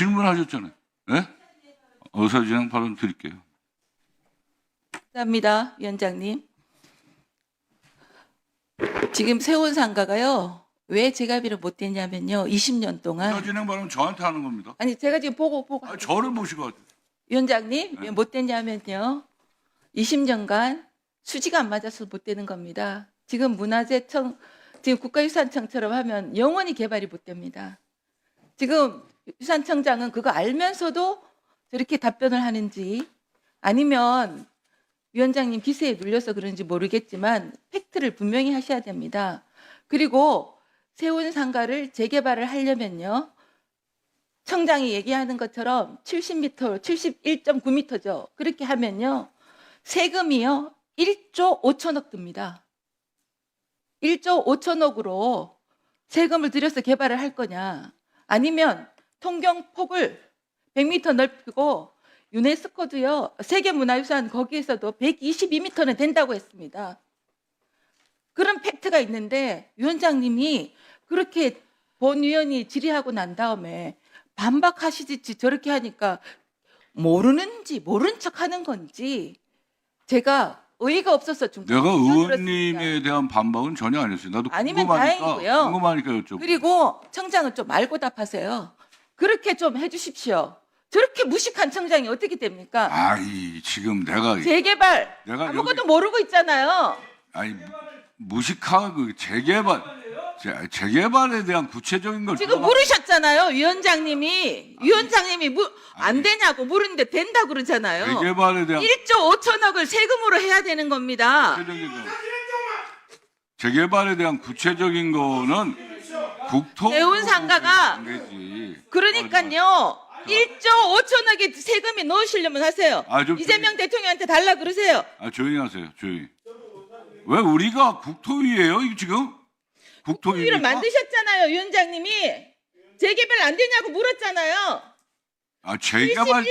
질문하셨잖아요. 예? 의사진행 발언 드릴게요. 감사합니다, 위원장님. 지금 세운 상가가요. 왜 재가비를 못 댔냐면요. 20년 동안 의사진행 발언 저한테 하는 겁니다. 아니 제가 지금 보고 보고 아, 저를 하세요. 위원장님 네. 왜못 댔냐면요. 20년간 수지가 안 맞아서 못 되는 겁니다. 지금 문화재청 지금 국가유산청처럼 하면 영원히 개발이 못 됩니다. 지금 유산청장은 그거 알면서도 저렇게 답변을 하는지 아니면 위원장님 기세에 눌려서 그런지 모르겠지만 팩트를 분명히 하셔야 됩니다. 그리고 세운 상가를 재개발을 하려면요. 청장이 얘기하는 것처럼 70m, 71.9m죠. 그렇게 하면요. 세금이요. 1조 5천억 듭니다. 1조 5천억으로 세금을 들여서 개발을 할 거냐. 아니면 통경 폭을 100m 넓히고 유네스코도요. 세계문화유산 거기에서도 122m는 된다고 했습니다. 그런 팩트가 있는데 위원장님이 그렇게 본 위원이 질의하고 난 다음에 반박하시듯이 저렇게 하니까 모르는지 모른 척 하는 건지 제가 의의가 없어서 좀 내가. 의원님에 대한 반박은 전혀 안 했어요. 나도 아니면 궁금하니까, 다행이고요. 궁금하니까 여쭤. 그리고 청장은 좀 알고 답하세요. 그렇게 좀 해주십시오. 저렇게 무식한 청장이 어떻게 됩니까? 아이 지금 내가 재개발 내가 아무것도 여기- 모르고 있잖아요. 아니 무식한 그 재개발 재- 재개발에 대한 구체적인 걸 지금 물으셨잖아요. 위원장님이 위원장님이 무, 안. 되냐고 물었는데 된다 그러잖아요. 재개발에 대한 1조 5천억을 세금으로 해야 되는 겁니다. 구체적인 거. 재개발에 대한 구체적인 거는 국토 세운 상가가 되지. 그러니까요. 1조 5천억의 세금이 넣으시려면 하세요. 아, 좀 이재명 대통령한테 달라 그러세요. 아 조용히 하세요. 조용히. 왜 우리가 국토위예요? 이거 지금 국토위 위를 만드셨잖아요, 위원장님이. 재개발 안 되냐고 물었잖아요. 아 재개발 71.9m가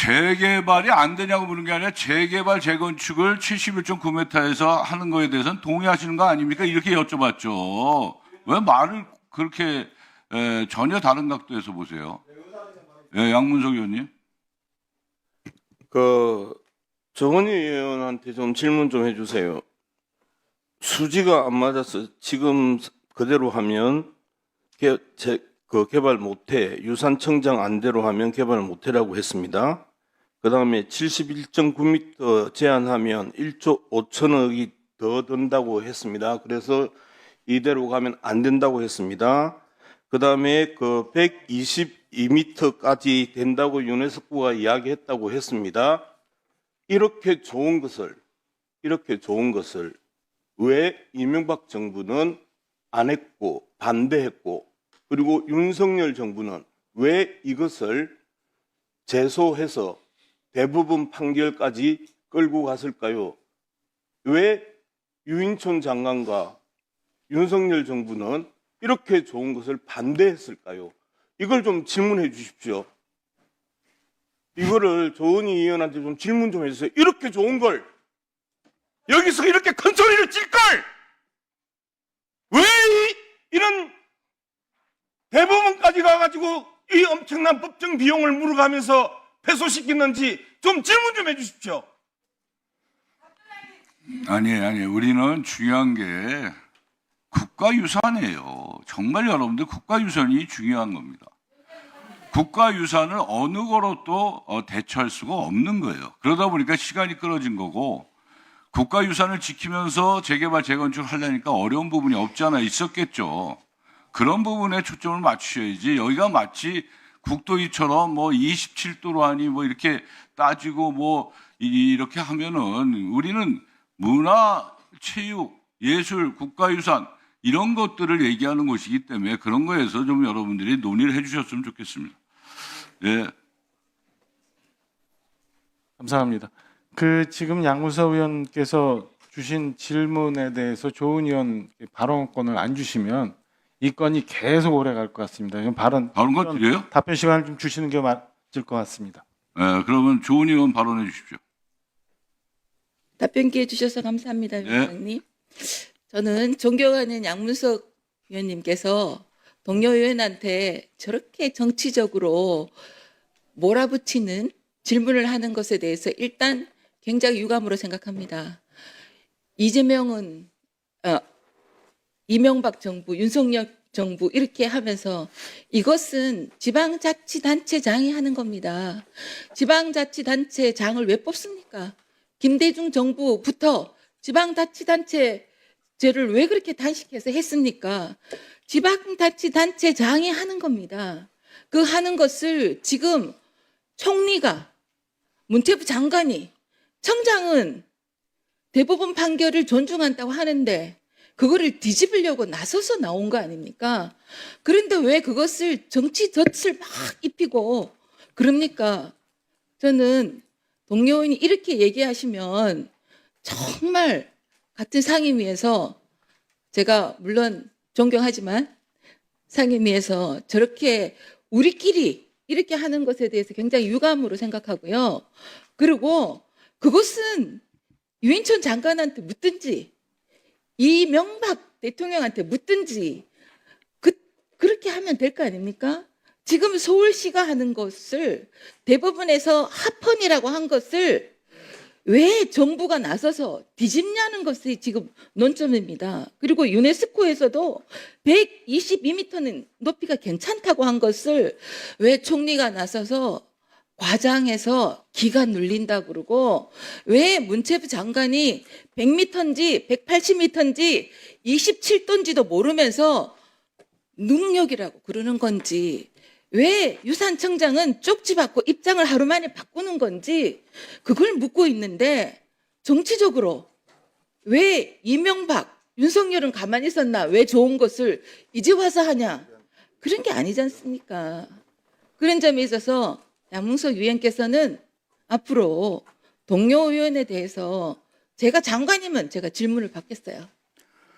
재개발이 안 되냐고 묻는 게 아니라 재개발 재건축을 71.9m에서 하는 거에 대해서는 동의하시는 거 아닙니까? 이렇게 여쭤봤죠. 왜 말을 그렇게 에, 전혀 다른 각도에서 보세요? 예, 양문석 의원님. 그 정원희 의원한테 좀 질문 좀 해주세요. 수지가 안 맞아서 지금 그대로 하면 개, 제, 그 개발 못해 유산청장 안대로 하면 개발 못해라고 했습니다. 그 다음에 71.9m 제한하면 1조 5천억이 더 든다고 했습니다. 그래서 이대로 가면 안 된다고 했습니다. 그 다음에 그 122m까지 된다고 유네스코가 이야기했다고 했습니다. 이렇게 좋은 것을, 이렇게 좋은 것을 왜 이명박 정부는 안 했고 반대했고 그리고 윤석열 정부는 왜 이것을 제소해서 대부분 판결까지 끌고 갔을까요? 왜 유인촌 장관과 윤석열 정부는 이렇게 좋은 것을 반대했을까요? 이걸 좀 질문해 주십시오. 이거를 조은희 의원한테 좀 질문 좀 해주세요. 이렇게 좋은 걸 여기서 이렇게 큰 소리를 칠 걸! 왜 이, 이런 대법원까지 가가지고 이 엄청난 법정 비용을 물어가면서 패소시키는지 좀 질문 좀 해주십시오. 아니, 아니, 우리는 중요한 게 국가유산이에요. 정말 여러분들 국가유산이 중요한 겁니다. 국가유산을 어느 거로도 어, 대처할 수가 없는 거예요. 그러다 보니까 시간이 끌어진 거고 국가유산을 지키면서 재개발, 재건축 하려니까 어려운 부분이 없잖아 있었겠죠. 그런 부분에 초점을 맞추셔야지 여기가 마치 국토위처럼 뭐 27도로 하니 뭐 이렇게 따지고 뭐 이- 이렇게 하면은 우리는 문화, 체육, 예술, 국가유산 이런 것들을 얘기하는 것이기 때문에 그런 거에서 좀 여러분들이 논의를 해주셨으면 좋겠습니다. 예, 감사합니다. 그 지금 양무서 의원께서 주신 질문에 대해서 조은 의원 발언권을 안 주시면 이 건이 계속 오래 갈 것 같습니다. 이건 발언 다른 것 드려요? 답변 시간을 좀 주시는 게 맞을 것 같습니다. 예, 그러면 조은 의원 발언해 주십시오. 답변 기회 주셔서 감사합니다, 네. 위원장님. 저는 존경하는 양문석 위원님께서 동료 의원한테 저렇게 정치적으로 몰아붙이는 질문을 하는 것에 대해서 일단 굉장히 유감으로 생각합니다. 이재명은 어, 이명박 정부, 윤석열 정부 이렇게 하면서 이것은 지방자치단체장이 하는 겁니다. 지방자치단체장을 왜 뽑습니까? 김대중 정부부터 지방자치단체제를 왜 그렇게 단식해서 했습니까? 지방자치단체장이 하는 겁니다. 그 하는 것을 지금 총리가 문체부 장관이 청장은 대법원 판결을 존중한다고 하는데 그거를 뒤집으려고 나서서 나온 거 아닙니까? 그런데 왜 그것을 정치 덫을 막 입히고 그럽니까? 저는 동료인이 이렇게 얘기하시면 정말 같은 상임위에서 제가 물론 존경하지만 상임위에서 저렇게 우리끼리 이렇게 하는 것에 대해서 굉장히 유감으로 생각하고요. 그리고 그것은 유인천 장관한테 묻든지 이명박 대통령한테 묻든지 그, 그렇게 하면 될 거 아닙니까? 지금 서울시가 하는 것을 대법원에서 합헌이라고 한 것을 왜 정부가 나서서 뒤집냐는 것이 지금 논점입니다. 그리고 유네스코에서도 122m는 높이가 괜찮다고 한 것을 왜 총리가 나서서 과장해서 기가 눌린다 그러고 왜 문체부 장관이 100m인지 180m인지 27톤지도 모르면서 능력이라고 그러는 건지 왜 유산청장은 쪽지 받고 입장을 하루 만에 바꾸는 건지 그걸 묻고 있는데 정치적으로 왜 이명박 윤석열은 가만히 있었나 왜 좋은 것을 이제 와서 하냐? 그런 게 아니지 않습니까? 그런 점에 있어서 양문석 위원께서는 앞으로 동료 의원에 대해서 제가 장관이면 제가 질문을 받겠어요.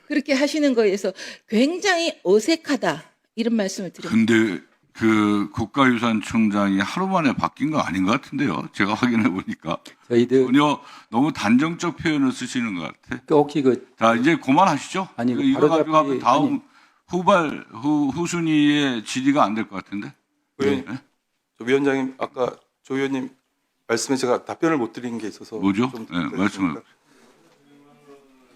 그렇게 하시는 거에 대해서 굉장히 어색하다 이런 말씀을 드립니다. 근데 그 국가유산청장이 하루 만에 바뀐 거 아닌 것 같은데요. 제가 확인해 보니까 저희들 전혀 너무 단정적 표현을 쓰시는 것 같아. 그 혹시 그 자 이제 그만하시죠. 아니, 그그 이거 가지고 하면 다음 아니. 후발 후 후순위의 질의가 안 될 것 같은데. 의원님, 네? 조 위원장님 아까 조 의원님 말씀에 제가 답변을 못 드린 게 있어서 뭐죠? 좀 네. 말씀을